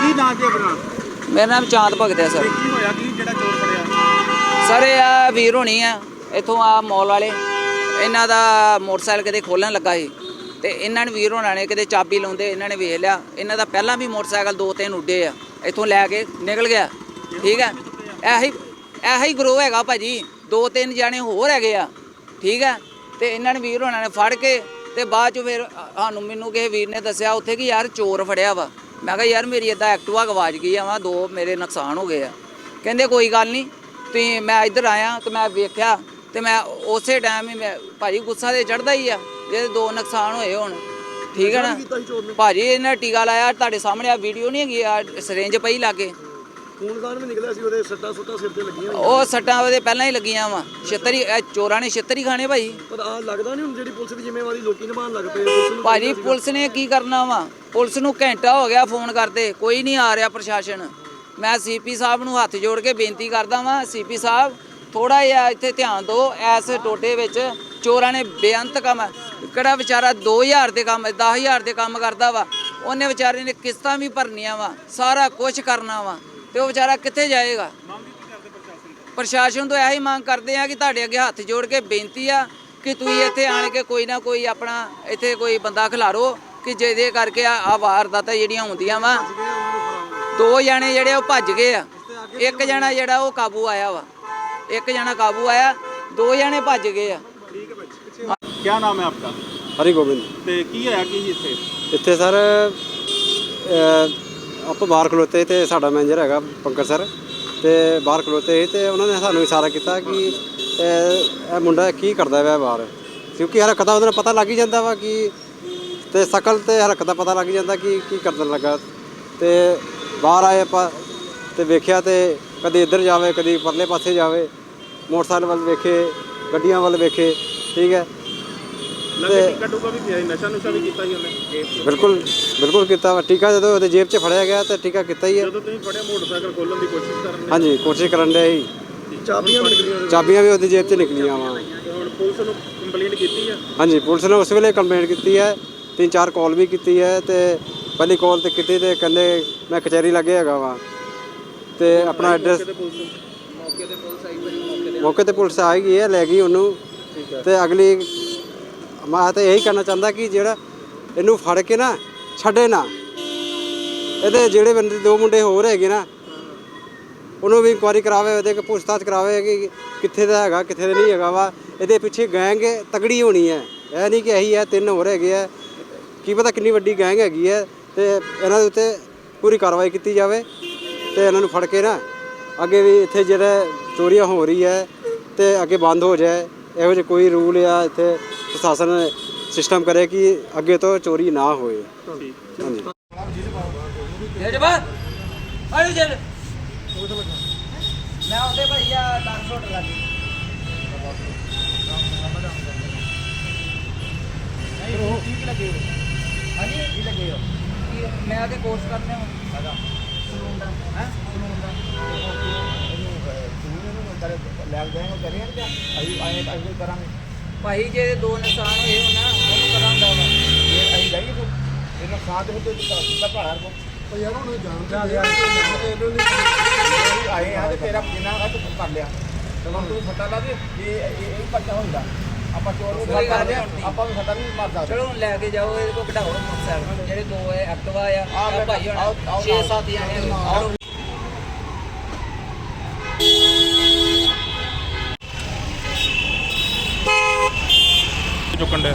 ਕੀ ਨਾਂ ਜੀ ਆਪਣਾ? ਮੇਰਾ ਨਾਮ ਚਾਂਦ ਭਗਤ ਹੈ ਸਰ। ਕੀ ਹੋਇਆ? ਕੀ ਜਿਹੜਾ ਚੋਰ ਫੜਿਆ? ਸਰ ਇਹ ਆ ਵੀਰ ਹੋਣੀ ਆ। ਇੱਥੋਂ ਆ ਮੌਲ ਵਾਲੇ। ਇਹਨਾਂ ਦਾ ਮੋਟਰਸਾਈਕਲ ਕਿਤੇ ਖੋਲਣ ਲੱਗਾ ਸੀ। ਤੇ ਇਹਨਾਂ ਨੇ ਵੀਰ ਹੋਣਾ ਨੇ ਕਿਤੇ ਚਾਬੀ ਲਾਉਂਦੇ ਇਹਨਾਂ ਨੇ ਵੇਖ ਲਿਆ। ਇਹਨਾਂ ਦਾ ਪਹਿਲਾਂ ਵੀ ਮੋਟਰਸਾਈਕਲ ਦੋ ਤਿੰਨ ਉੱਡੇ ਆ। ਇੱਥੋਂ ਲੈ ਕੇ ਨਿਕਲ ਗਿਆ। ਠੀਕ ਹੈ? ਇਹੀ ਇਹੀ ਗਰੋਹ ਹੈਗਾ ਭਾਜੀ। ਦੋ ਤਿੰਨ ਜਾਣੇ ਹੋਰ ਹੈਗੇ ਆ। ਠੀਕ ਹੈ? ਤੇ ਇਹਨਾਂ ਨੇ ਵੀਰ ਹੋਣਾ ਨੇ ਫੜ ਕੇ ਤੇ ਬਾਅਦ ਚ ਫਿਰ ਸਾਨੂੰ ਮੈਨੂੰ ਕਿਸੇ ਵੀਰ ਨੇ ਦੱਸਿਆ ਉੱਥੇ ਕਿ ਯਾਰ ਚੋਰ ਫੜਿਆ ਵਾ। ਮੈਂ ਕਿਹਾ ਯਾਰ ਮੇਰੀ ਇਦਾਂ ਐਕਟਿਵਾ ਗਵਾਚ ਗਈ ਆ ਵਾ ਦੋ ਮੇਰੇ ਨੁਕਸਾਨ ਹੋ ਗਏ ਆ। ਕਹਿੰਦੇ ਕੋਈ ਗੱਲ ਨਹੀਂ ਤੁਸੀਂ ਮੈਂ ਇੱਧਰ ਆਇਆ ਤੇ ਮੈਂ ਵੇਖਿਆ ਤੇ ਮੈਂ ਉਸੇ ਟਾਈਮ ਹੀ ਮੈਂ ਭਾਜੀ ਗੁੱਸਾ ਤੇ ਚੜਦਾ ਹੀ ਆ ਜੇ ਦੋ ਨੁਕਸਾਨ ਹੋਏ ਹੁਣ। ਠੀਕ ਹੈ ਨਾ? ਭਾਜੀ ਇਹਨਾਂ ਟੀਕਾ ਲਾਇਆ ਤੁਹਾਡੇ ਸਾਹਮਣੇ ਆ ਵੀਡੀਓ ਨਹੀਂ ਹੈਗੀ ਆ ਸਰੇਂਜ ਪਈ ਲਾਗੇ। ਖੂਨਦਾਨ ਵੀ ਨਿਕਲਿਆ ਸੀ ਉਹਦੇ ਸੱਟਾਂ ਸੁੱਟਾਂ ਸਿਰ ਤੇ ਲੱਗੀਆਂ ਉਹ ਸੱਟਾਂ ਉਹਦੇ ਪਹਿਲਾਂ ਹੀ ਲੱਗੀਆਂ ਵਾ। ਛਿੱਤਰ ਇਹ ਚੋਰਾਂ ਨੇ ਛਿੱਤਰ ਹੀ ਖਾਣੇ ਭਾਈ। ਪਰ ਆ ਲੱਗਦਾ ਨਹੀਂ ਹੁਣ ਜਿਹੜੀ ਪੁਲਿਸ ਦੀ ਜ਼ਿੰਮੇਵਾਰੀ ਲੋਕੀ ਨਿਭਾਉਣ ਲੱਗ ਪਏ ਪੁਲਿਸ ਨੂੰ ਭਾਜੀ ਪੁਲਿਸ ਨੇ ਕੀ ਕਰਨਾ ਵਾ? ਪੁਲਿਸ ਨੂੰ ਘੰਟਾ ਹੋ ਗਿਆ ਫੋਨ ਕਰਦੇ ਕੋਈ ਨਹੀਂ ਆ ਰਿਹਾ ਪ੍ਰਸ਼ਾਸਨ। ਮੈਂ ਸੀਪੀ ਸਾਹਿਬ ਨੂੰ ਹੱਥ ਜੋੜ ਕੇ ਬੇਨਤੀ ਕਰਦਾ ਵਾਂ ਸੀਪੀ ਸਾਹਿਬ ਥੋੜਾ ਜਿਹਾ ਇੱਥੇ ਧਿਆਨ ਦਿਓ ਐਸ ਟੋਟੇ ਵਿੱਚ ਚੋਰਾਂ ਨੇ ਬੇਅੰਤ ਕੰਮ ਕਿਹੜਾ ਵਿਚਾਰਾ 2000 ਦੇ ਕੰਮ 10000 ਦੇ ਕੰਮ ਕਰਦਾ ਵਾ ਉਹਨੇ ਵਿਚਾਰੇ ਨੇ ਕਿਸ਼ਤਾਂ ਵੀ ਭਰਨੀਆਂ ਵਾ ਸਾਰਾ ਕੁਝ ਕਰਨਾ ਵਾ। ਤੇ ਉਹ ਵਿਚਾਰਾ ਕਿੱਥੇ ਜਾਏਗਾ? ਪ੍ਰਸ਼ਾਸਨ ਤੋਂ? ਇਹੀ ਮੰਗ ਕਰਦੇ ਆ ਕਿ ਤੁਹਾਡੇ ਅੱਗੇ ਹੱਥ ਜੋੜ ਕੇ ਬੇਨਤੀ ਆ ਕਿ ਤੁਸੀਂ ਇੱਥੇ ਆਣ ਕੇ ਕੋਈ ਨਾ ਕੋਈ ਆਪਣਾ ਇੱਥੇ ਕੋਈ ਬੰਦਾ ਖਿਲਾਰੋ ਕਿ ਜਿਹਦੇ ਕਰਕੇ ਆ ਆ ਵਾਰਦਾਤਾਂ ਜਿਹੜੀਆਂ ਹੁੰਦੀਆਂ ਵਾ ਦੋ ਜਣੇ ਜਿਹੜੇ ਉਹ ਭੱਜ ਗਏ ਆ। ਇੱਕ ਜਣਾ ਜਿਹੜਾ ਉਹ ਕਾਬੂ ਆਇਆ ਵਾ। ਇੱਕ ਜਣਾ ਕਾਬੂ ਆਇਆ ਦੋ ਜਣੇ ਭੱਜ ਗਏ ਆ। ਕੀ ਨਾਮ ਹੈ ਆਪਕਾ? ਹਰੀ ਗੋਬਿੰਦ ਤੇ ਕੀ ਹੋਇਆ ਕੀ ਜੀ ਇੱਥੇ? ਇੱਥੇ ਸਰ ਆਪਾਂ ਬਾਹਰ ਖਲੋਤੇ ਤੇ ਸਾਡਾ ਮੈਨੇਜਰ ਹੈਗਾ ਪੰਕਜ ਸਰ ਤੇ ਬਾਹਰ ਖਲੋਤੇ ਸੀ ਤੇ ਉਹਨਾਂ ਨੇ ਸਾਨੂੰ ਇਸ਼ਾਰਾ ਕੀਤਾ ਕਿ ਇਹ ਇਹ ਮੁੰਡਾ ਕੀ ਕਰਦਾ ਵਾ ਬਾਹਰ। ਕਿਉਂਕਿ ਹਰਕਤਾਂ ਉਹਦੇ ਨਾਲ ਪਤਾ ਲੱਗ ਹੀ ਜਾਂਦਾ ਵਾ ਕਿ ਤੇ ਸ਼ਕਲ ਤੇ ਹਰਕਤ ਦਾ ਪਤਾ ਲੱਗ ਜਾਂਦਾ ਕਿ ਕੀ ਕਰਨ ਲੱਗਾ। ਤੇ ਬਾਹਰ ਆਏ ਆਪਾਂ ਤੇ ਵੇਖਿਆ ਤੇ ਕਦੇ ਇੱਧਰ ਜਾਵੇ, ਕਦੀ ਪਰਲੇ ਪਾਸੇ ਜਾਵੇ। ਮੋਟਰਸਾਈਕਲ ਵੱਲ ਵੇਖੇ, ਗੱਡੀਆਂ ਵੱਲ ਵੇਖੇ, ਠੀਕ ਹੈ। ਲੱਗੇ ਟਿੱਕਾ ਟੁੱਕਾ ਵੀ ਪਿਆ ਸੀ, ਨਸ਼ਾ ਨੁਸ਼ਾ ਵੀ ਕੀਤਾ ਸੀ ਉਹਨੇ? ਬਿਲਕੁਲ ਬਿਲਕੁਲ ਕੀਤਾ ਵਾ। ਟੀਕਾ ਜਦੋਂ ਉਹਦੇ ਜੇਬ 'ਚ ਫੜਿਆ ਗਿਆ ਤੇ ਟੀਕਾ ਕੀਤਾ ਹੀ ਹੈ ਜਦੋਂ ਤੁਸੀਂ ਫੜਿਆ ਮੋਟਰਸਾਈਕਲ ਖੋਲਣ ਦੀ ਕੋਸ਼ਿਸ਼ ਕਰਨ ਦੇ? ਹਾਂਜੀ ਕੋਸ਼ਿਸ਼ ਕਰਨ ਦੇ ਹੀ। ਚਾਬੀਆਂ ਨਿਕਲੀਆਂ। ਚਾਬੀਆਂ ਵੀ ਉਹਦੀ ਜੇਬ 'ਚ ਨਿਕਲੀਆਂ ਵਾ। ਤੇ ਹੁਣ ਪੁਲਿਸ ਨੂੰ ਕੰਪਲੇਂਟ ਕੀਤੀ ਆ? ਹਾਂਜੀ ਪੁਲਿਸ ਨੇ ਉਸ ਵੇਲੇ ਕੰਪਲੇਂਟ ਕੀਤੀ ਹੈ ਤਿੰਨ ਚਾਰ ਕਾਲ ਵੀ ਕੀਤੀ ਹੈ ਤੇ ਪਹਿਲੀ ਕਾਲ ਤੇ ਕੀਤੀ ਤੇ ਕਹਿੰਦੇ ਮੈਂ ਕਚਹਿਰੀ ਲੱਗੇ ਹੈਗਾ ਵਾ। ਤੇ ਆਪਣਾ ਐਡਰੈਸ ਤੇ ਪੁਲਿਸ ਮੌਕੇ ਤੇ ਪੁਲਿਸ ਆਈ ਭਾਜੀ ਮੌਕੇ ਤੇ ਮੌਕੇ ਤੇ ਪੁਲਿਸ ਆ ਗਈ ਹੈ ਲੈ ਗਈ ਉਹਨੂੰ। ਤੇ ਅਗਲੀ ਮੈਂ ਤਾਂ ਇਹੀ ਕਹਿਣਾ ਚਾਹੁੰਦਾ ਕਿ ਜਿਹੜਾ ਇਹਨੂੰ ਫੜ ਕੇ ਨਾ ਛੱਡੇ ਨਾ। ਇਹਦੇ ਜਿਹੜੇ ਬੰਦੇ, ਦੋ ਮੁੰਡੇ ਹੋਰ ਹੈਗੇ ਨਾ, ਉਹਨੂੰ ਵੀ ਇਨਕੁਆਰੀ ਕਰਾਵੇ, ਉਹਦੇ ਕੋ ਪੁੱਛਤਾਛ ਕਰਾਵੇ ਕਿ ਕਿੱਥੇ ਦਾ ਹੈਗਾ, ਕਿੱਥੇ ਦਾ ਨਹੀਂ ਹੈਗਾ ਵਾ। ਇਹਦੇ ਪਿੱਛੇ ਗੈਂਗ ਤਗੜੀ ਹੋਣੀ ਹੈ। ਇਹ ਨਹੀਂ ਕਿ ਇਹੀ ਹੈ, ਤਿੰਨ ਹੋਰ ਹੈਗੇ ਆ। ਕੀ ਪਤਾ ਕਿੰਨੀ ਵੱਡੀ ਗੈਂਗ ਹੈਗੀ ਹੈ ਤੇ ਇਹਨਾਂ ਦੇ ਉੱਤੇ ਪੂਰੀ ਕਾਰਵਾਈ ਕੀਤੀ ਜਾਵੇ ਤੇ ਇਹਨਾਂ ਨੂੰ ਫੜ ਕੇ ਨਾ ਅੱਗੇ ਵੀ ਇੱਥੇ ਜਿਹੜਾ ਚੋਰੀਆਂ ਹੋ ਰਹੀ ਹੈ ਤੇ ਅੱਗੇ ਬੰਦ ਹੋ ਜਾਏ। ਇਹੋ ਜਿਹੇ ਕੋਈ ਰੂਲ ਆ ਇੱਥੇ। ਪ੍ਰਸ਼ਾਸਨ ਸਿਸਟਮ ਕਰੇ ਕਿ ਅੱਗੇ ਤੋਂ ਚੋਰੀ ਨਾ ਹੋਏ। ਹਾਂਜੀ ਜੇ ਜਬਾ ਆਲੂ ਚੱਲ ਮੈਂ ਉਹਦੇ ਭਾਈ ਆ ਡਾਕ ਛੋਟ ਲੱਗੀ। ਨਹੀਂ ਉਹ ਠੀਕ ਲੱਗੇ ਹੋ ਹਾਂਜੀ? ਕੀ ਲੱਗੇ ਹੋ ਮੈਂ ਤੇ ਕੋਰਸ ਕਰਨੇ ਹਾਂ? ਹੈਗਾ ਸਲੂਨ ਦਾ ਹੈ ਸਲੂਨ ਦਾ ਭਾਈ ਜੇ ਦੋ ਨੁਕਸਾਨ ਹੋਏ ਹੋਣਾ ਉਹਨੂੰ ਕਰਾਂਦਾ ਵਾ। ਆਏ ਆ ਤੇ ਤੇਰਾ ਜਿੰਨਾ ਆ ਤੂੰ ਕਰ ਲਿਆ। ਚਲੋ ਤੂੰ ਸੱਟਾ ਲਾ ਦੇ ਇਹ ਇਹ ਇਹ ਪੱਕਾ ਹੁੰਦਾ ਆਪਾਂ ਚੋਰ ਨੂੰ ਗੱਲ ਕਰਦੇ। ਆਪਾਂ ਨੂੰ ਨਹੀਂ ਮਾਰਦਾ ਚਲੋ ਲੈ ਕੇ ਜਾਓ ਇਹਦੇ ਕਢਾਓ ਮੋਟਰਸਾਈਕਲ। ਜਿਹੜੇ ਦੋ ਹੈ ਐਕਟਿਵਾ ਆ ਆਹ ਆ ਭਾਈ ਹੁਣ। ਆਓ, ਆਓ, 6-7 ਜਾਣੇ ਚੁੱਕਣ ਦੇ